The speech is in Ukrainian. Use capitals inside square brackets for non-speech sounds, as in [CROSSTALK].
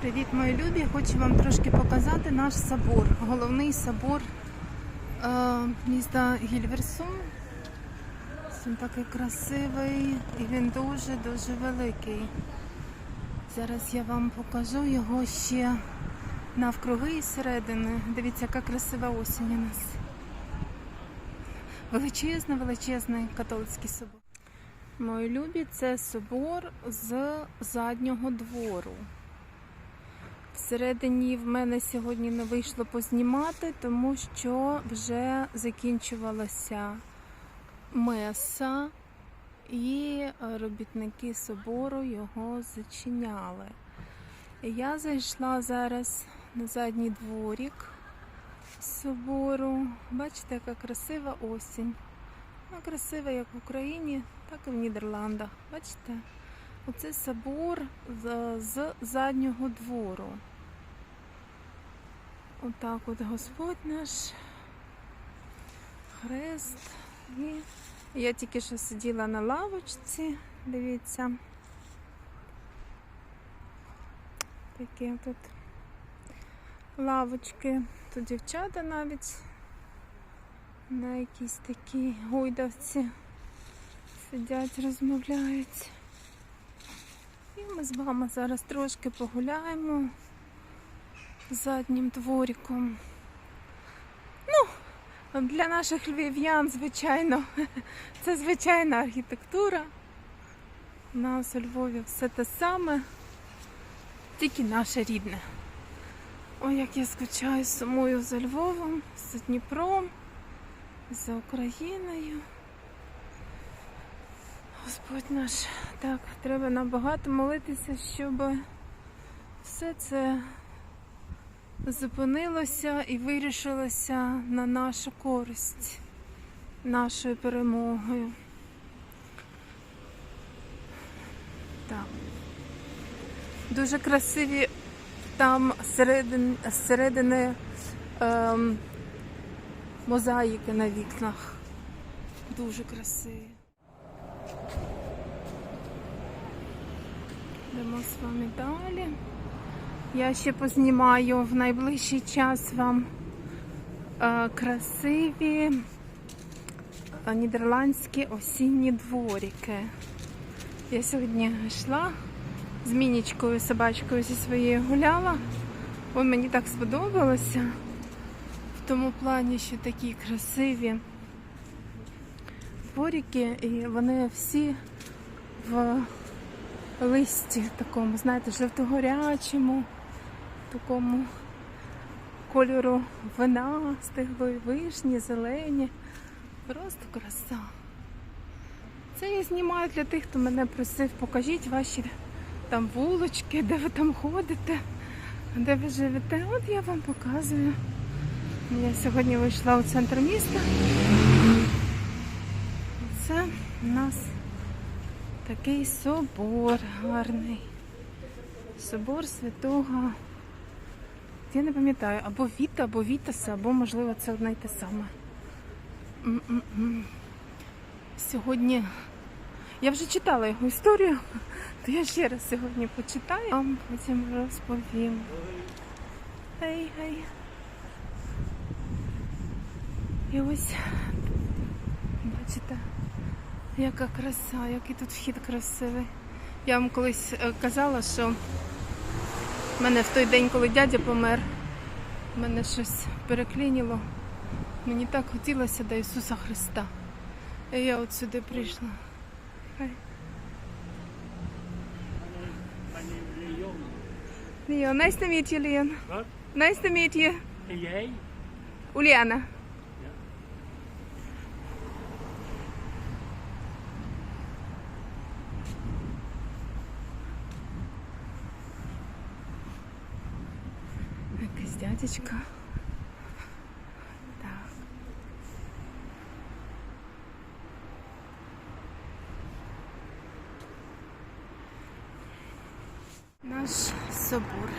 Привіт, мої любі! Хочу вам трошки показати наш собор. Головний собор е, міста Гільверсум. Він такий красивий і він дуже-дуже великий. Зараз я вам покажу його ще навкруги і зсередини. Дивіться, яка красива осінь у нас. Величезний, величезний католицький собор. Мої любі, це собор з заднього двору. Всередині в мене сьогодні не вийшло познімати, тому що вже закінчувалася меса, і робітники собору його зачиняли. Я зайшла зараз на задній дворік собору. Бачите, яка красива осінь. Вона красива як в Україні, так і в Нідерландах. Бачите? Оце собор з, з заднього двору. Отак от Господь наш хрест. І я тільки що сиділа на лавочці, дивіться. Такі тут лавочки. Тут дівчата навіть на якійсь такій гойдавці сидять, розмовляють. І ми з вами зараз трошки погуляємо заднім дворіком. Ну, для наших львів'ян, звичайно, [LAUGHS] це звичайна архітектура. У нас у Львові все те саме, тільки наше рідне. Ой, як я скучаю сумую за Львовом, за Дніпром, за Україною. Господь наш, так, треба набагато молитися, щоб все це зупинилося і вирішилося на нашу користь, нашою перемогою. Так. Дуже красиві там середин, зсередини ем, мозаїки на вікнах. Дуже красиві. Йдемо з вами далі. Я ще познімаю в найближчий час вам е, красиві е, нідерландські осінні дворіки. Я сьогодні йшла з мінічкою, собачкою зі своєю гуляла. Ой, мені так сподобалося. В тому плані, що такі красиві дворики, і вони всі в листі такому, знаєте, жовтогорячому, такому кольору вина, стиглої вишні, зелені. Просто краса. Це я знімаю для тих, хто мене просив, покажіть ваші там вулочки, де ви там ходите, де ви живете. От я вам показую. Я сьогодні вийшла у центр міста. Це у нас такий собор гарний. Собор святого. Я не пам'ятаю, або Віта, або Вітаса, або, можливо, це одне й те саме. Сьогодні я вже читала його історію, то я ще раз сьогодні почитаю, вам потім розповім. Гей, гей. І ось, бачите, яка краса, який тут вхід красивий. Я вам колись е, казала, що в мене в той день, коли дядя помер, мене щось переклиніло. Мені так хотілося до Ісуса Христа. І я от сюди прийшла. Хай. Nice to meet you, Leon. Wat? Nice to meet you. Jij? Uliana. Дядечка. Так. Наш собор.